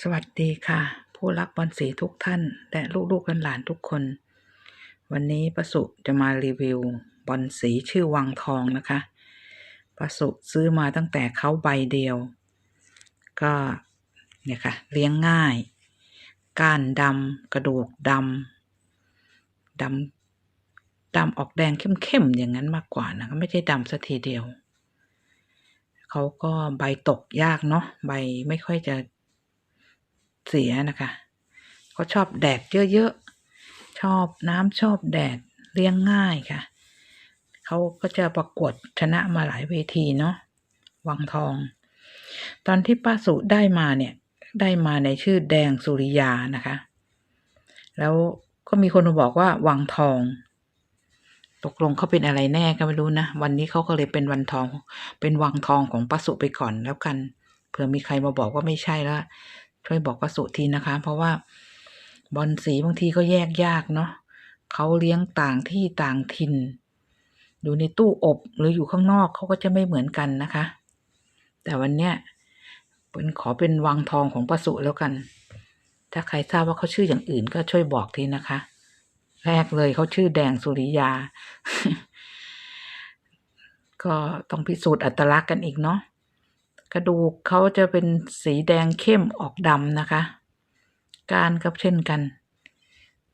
สวัสดีค่ะ ผู้รักบอลสีทุกท่าน และลูกๆหลานทุกคน วันนี้ประสุจะมารีวิวบอลสีชื่อวังทองนะคะประสุซื้อมาตั้งแต่เขาใบเดียว ก็เนี่ยค่ะ เลี้ยงง่าย ก้านดำกระดูกดำดำดำออกแดงเข้มๆอย่างนั้นมากกว่านะคะไม่ใช่ดำสัทีเดียวเขาก็ใบตกยากเนาะใบไม่ค่อยจะ เสียนะคะเขาชอบแดดเยอะๆ ชอบน้ำชอบแดดเลี้ยงง่ายค่ะ เขาก็จะประกวดชนะมาหลายเวทีเนาะวังทอง ตอนที่ป้าสุได้มาเนี่ย ได้มาในชื่อแดงสุริยานะคะ แล้วก็มีคนมาบอกว่าวังทอง ตกลงเขาเป็นอะไรแน่ก็ไม่รู้นะ วันนี้เขาก็เลยเป็นวันทอง เป็นวังทองของป้าสุไปก่อนแล้วกัน เผื่อมีใครมาบอกว่าไม่ใช่แล้ว ช่วยบอกประสุทีนะคะ เพราะว่าบอลสีบางทีก็แยกยากเนาะเขาเลี้ยงต่างที่ต่างถิ่น อยู่ในตู้อบหรืออยู่ข้างนอกเขาก็จะไม่เหมือนกันนะคะ แต่วันเนี้ยเป็นขอเป็นวังทองของประสุแล้วกัน ถ้าใครทราบว่าเขาชื่ออย่างอื่นก็ช่วยบอกทีนะคะ แรกเลยเขาชื่อแดงสุริยา ก็ต้องพิสูจน์อัตลักษณ์กันอีกเนาะ กระดูกเขาจะเป็นสีแดงเข้มออกดำนะคะ การก็เช่นกัน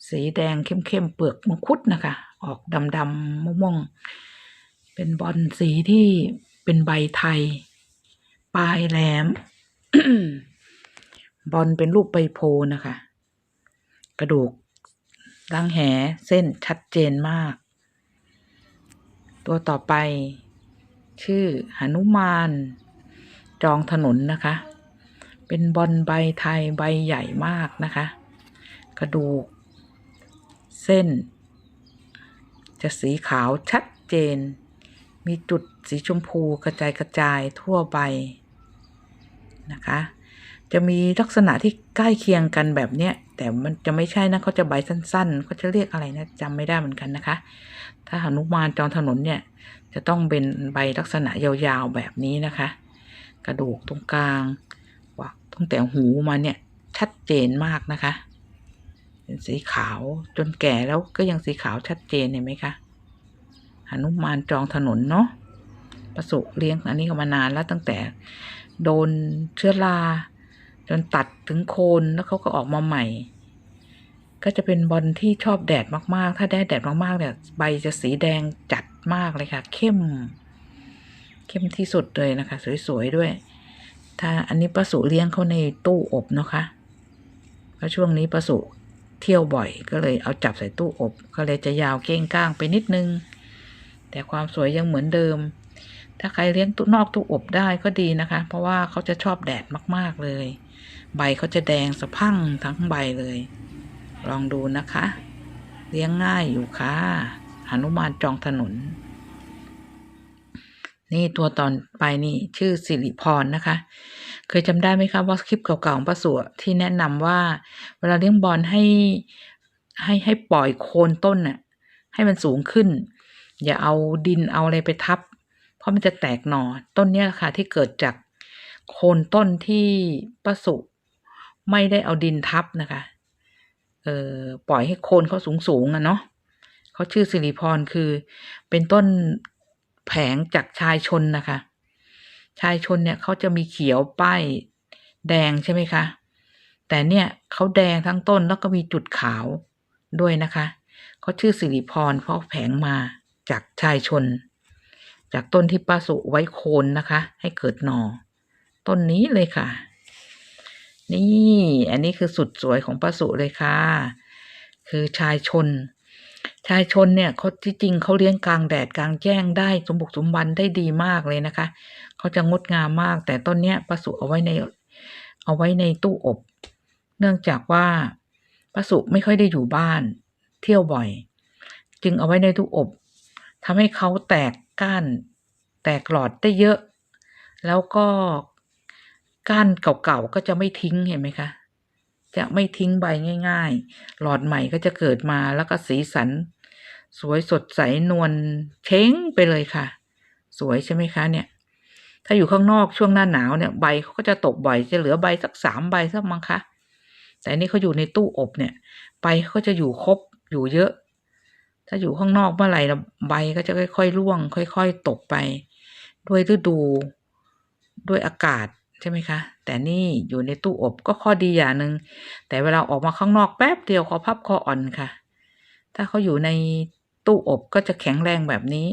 สีแดงเข้มๆเปลือกมังคุดนะคะ ออกดำๆม่วงๆเป็นบอลสีที่เป็นใบไทย ปลายแหลม บอลเป็นรูปใบโพนะคะ กระดูกรังแหเส้นชัดเจนมาก ตัวต่อไป ชื่อหนุมาน จองถนนนะคะ เป็นบอลใบไทยใบใหญ่มากนะคะ กระดูก เส้น จะสีขาวชัดเจน มีจุดสีชมพูกระจายกระจายทั่วใบนะคะ จะมีลักษณะที่ใกล้เคียงกันแบบเนี้ยแต่มันจะไม่ใช่นะเขาจะใบสั้นๆเขาจะเรียกอะไรนะจำไม่ได้เหมือนกันนะคะ ถ้าหนุมานจองถนนเนี่ยจะต้องเป็นใบลักษณะยาวๆแบบนี้นะคะ กระดูกตรงกลางว่าตั้งแต่หูมาเนี่ย ชัดเจนมากนะคะ เป็นสีขาวจนแก่แล้วก็ยังสีขาวชัดเจนเห็นไหมคะหนุมานจองถนนเนาะประสุเลี้ยงอันนี้ก็มานานแล้วตั้งแต่โดนเชื้อราจนตัดถึงโคนแล้วเขาก็ออกมาใหม่ ก็จะเป็นบอลที่ชอบแดดมากๆ ถ้าได้แดดมากๆเนี่ยใบจะสีแดงจัดมากเลยค่ะ เข้ม เข้มที่สุดเลยนะคะ สวยๆด้วย ถ้าอันนี้ประสุเลี้ยงเขาในตู้อบนะคะเพราะช่วงนี้ประสุเที่ยวบ่อย ก็เลยเอาจับใส่ตู้อบ ก็เลยจะยาวเก้งก้างไปนิดนึง แต่ความสวยยังเหมือนเดิม ถ้าใครเลี้ยงตู้นอกตู้อบได้ก็ดีนะคะ เพราะว่าเขาจะชอบแดดมากๆเลย ใบเขาจะแดงสะพั่งทั้งใบเลย ลองดูนะคะ เลี้ยงง่ายอยู่ค่ะหนุมานจองถนน นี่ตัวตอนไปนี่ชื่อสิริพรนะคะ เคยจำได้ไหมคะว่าคลิปเก่าๆของป้าสัวที่แนะนำว่า เวลาเลี้ยงบอลให้ให้ให้ปล่อยโคนต้นน่ะให้มันสูงขึ้น อย่าเอาดินเอาอะไรไปทับ เพราะมันจะแตกหน่อต้นนี้แหละค่ะที่เกิดจากโคนต้นที่ป้าสุไม่ได้เอาดินทับนะคะ เออปล่อยให้โคนเขาสูงสูงอะเนาะเขาชื่อสิริพรคือเป็นต้น แผงจากชายชนนะคะ ชายชนเนี่ยเขาจะมีเขียวป้ายแดงใช่ไหมคะ แต่เนี่ยเขาแดงทั้งต้นแล้วก็มีจุดขาวด้วยนะคะเขาชื่อสิริพรเพราะแผงมาจากชายชน จากต้นที่ป้าสุไว้โคนนะคะ ให้เกิดหนอ่อต้นนี้เลยค่ะ นี่ อันนี้คือสุดสวยของป้าสุเลยค่ะ คือชายชน ชายชนเนี่ยเขาที่จริงเขาเลี้ยงกลางแดดกลางแจ้งได้สมบุกสมบันได้ดีมากเลยนะคะเขาจะงดงามมาก แต่ต้นเนี้ยประสุเอาไว้ในเอาไว้ในตู้อบ เนื่องจากว่าประสุไม่ค่อยได้อยู่บ้าน เที่ยวบ่อย จึงเอาไว้ในตู้อบทำให้เขาแตกก้านแตกหลอดได้เยอะ แล้วก็ก้านเก่าๆก็จะไม่ทิ้งเห็นไหมคะจะไม่ทิ้งใบง่าย ๆ หลอดใหม่ก็จะเกิดมาแล้วก็สีสัน สวยสดใสนวลเช้งไปเลยค่ะ สวยใช่ไหมคะเนี่ย ถ้าอยู่ข้างนอกช่วงหน้าหนาวเนี่ยใบเขาก็จะตกบ่อยจะเหลือใบสักสามใบสักมั้งคะแต่นี่เขาอยู่ในตู้อบเนี่ยใบเขาจะอยู่ครบอยู่เยอะ ถ้าอยู่ข้างนอกเมื่อไหร่ใบก็จะค่อยๆร่วง ค่อย ๆ ตกไป ด้วยฤดู ด้วยอากาศใช่ไหมคะ แต่นี่อยู่ในตู้อบก็ข้อดีอย่างหนึ่งแต่เวลาออกมาข้างนอกแป๊บเดียวคอพับคออ่อนค่ะ ถ้าเขาอยู่ใน ตู้อบก็จะแข็งแรงแบบนี้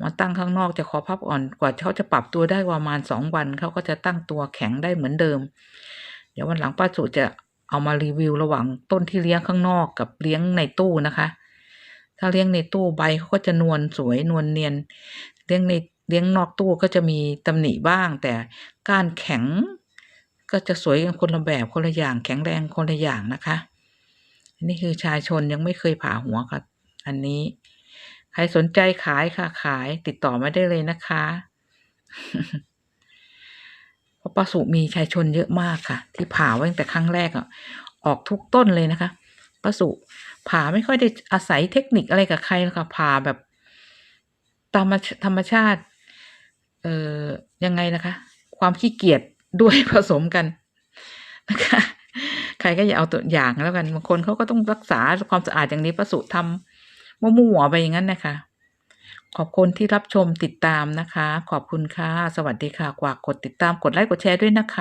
มาตั้งข้างนอกจะคอพับอ่อนกว่าเขาจะปรับตัวได้ประมาณสองวันเขาก็จะตั้งตัวแข็งได้เหมือนเดิม เดี๋ยววันหลังป้าสุจะเอามารีวิวระหว่างต้นที่เลี้ยงข้างนอกกับเลี้ยงในตู้นะคะ ถ้าเลี้ยงในตู้ใบเขาก็จะนวลสวยนวลเนียน เลี้ยงในเลี้ยงนอกตู้ก็จะมีตำหนิบ้าง แต่ก้านแข็งก็จะสวยกันคนละแบบคนละอย่างแข็งแรงคนละอย่างนะคะอันนี้คือชายชนยังไม่เคยผ่าหัวค่ะ อันนี้ ใครสนใจขายค่ะ ขายติดต่อมาได้เลยนะคะเพราะป้าสุมีชายชนเยอะมากค่ะ ที่ผ่าไว้ตั้งแต่ครั้งแรกอะ ออกทุกต้นเลยนะคะป้าสุผ่าไม่ค่อยได้อาศัยเทคนิคอะไรกับใครหรอกค่ะผ่าแบบตามธรรมชาติ เอ่อยังไงนะคะ ความขี้เกียจด้วยผสมกันนะคะใครก็อย่าเอาตัวอย่างแล้วกันบางคนเขาก็ต้องรักษาความสะอาดอย่างนี้ประสุทำ มั่วๆไปอย่างนั้นนะคะ ขอบคุณที่รับชมติดตามนะคะ ขอบคุณค่ะ สวัสดีค่ะกว่ากดติดตามกดไลค์กดแชร์ด้วยนะคะ